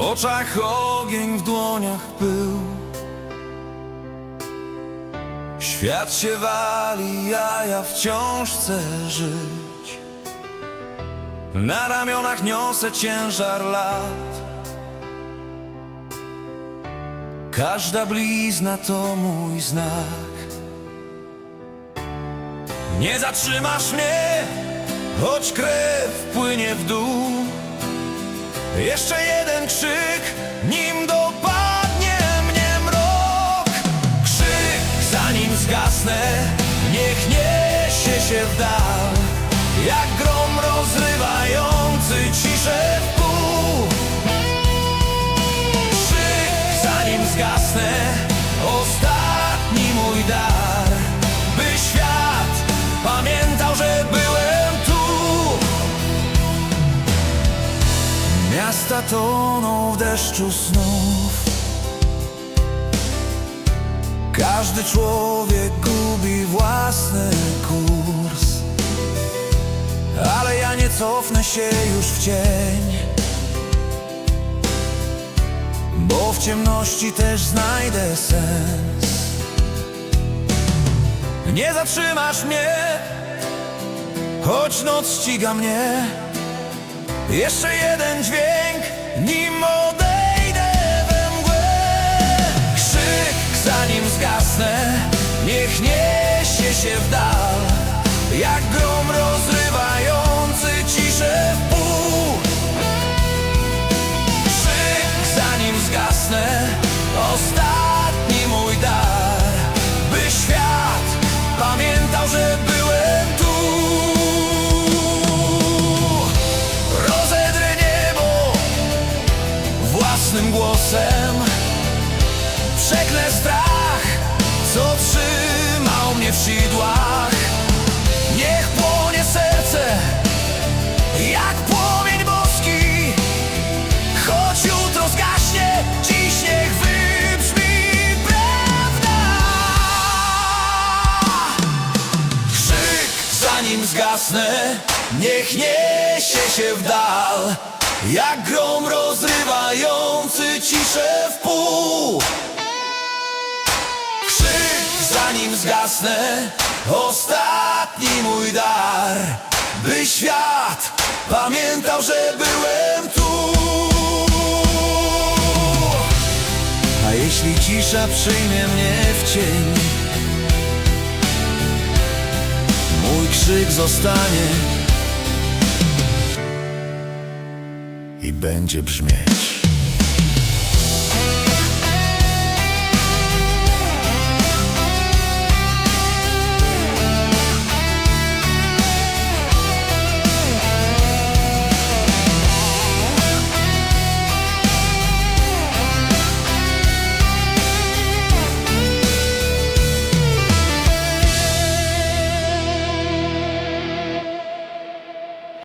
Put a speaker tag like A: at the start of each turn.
A: oczach ogień, w dłoniach pył Świat się wali, a ja wciąż chcę żyć. Na ramionach niosę ciężar lat. Każda blizna to mój znak. Nie zatrzymasz mnie, choć krew płynie w dół Jeszcze jeden krzyk, nim dopadnie mnie mrok. Krzyk, zanim zgasnę, niech niesie się w dal. Jak grom rozrywający ciszę w pół. Krzyk, zanim zgasnę, ostatni Miasta toną w deszczu snów. Każdy człowiek gubi własny kurs. Ale ja nie cofnę się już w cień. Bo w ciemności też znajdę sens. Nie zatrzymasz mnie Choć noc ściga mnie. Jeszcze jeden dźwięk, nim odejdę we mgłę Krzyk, zanim zgasnę, niech niesie się w dal Przeklę strach, co trzymał mnie w sidłach. Niech płonie serce jak płomień boski. Choć jutro zgaśnie, dziś niech wybrzmi prawda. Krzyk, zanim zgasnę, niech niesie się w dal. Jak grom rozrywający ciszę w pół Zanim zgasnę, ostatni mój dar By świat pamiętał, że byłem tu. A jeśli cisza przyjmie mnie w cień Mój krzyk zostanie I będzie brzmieć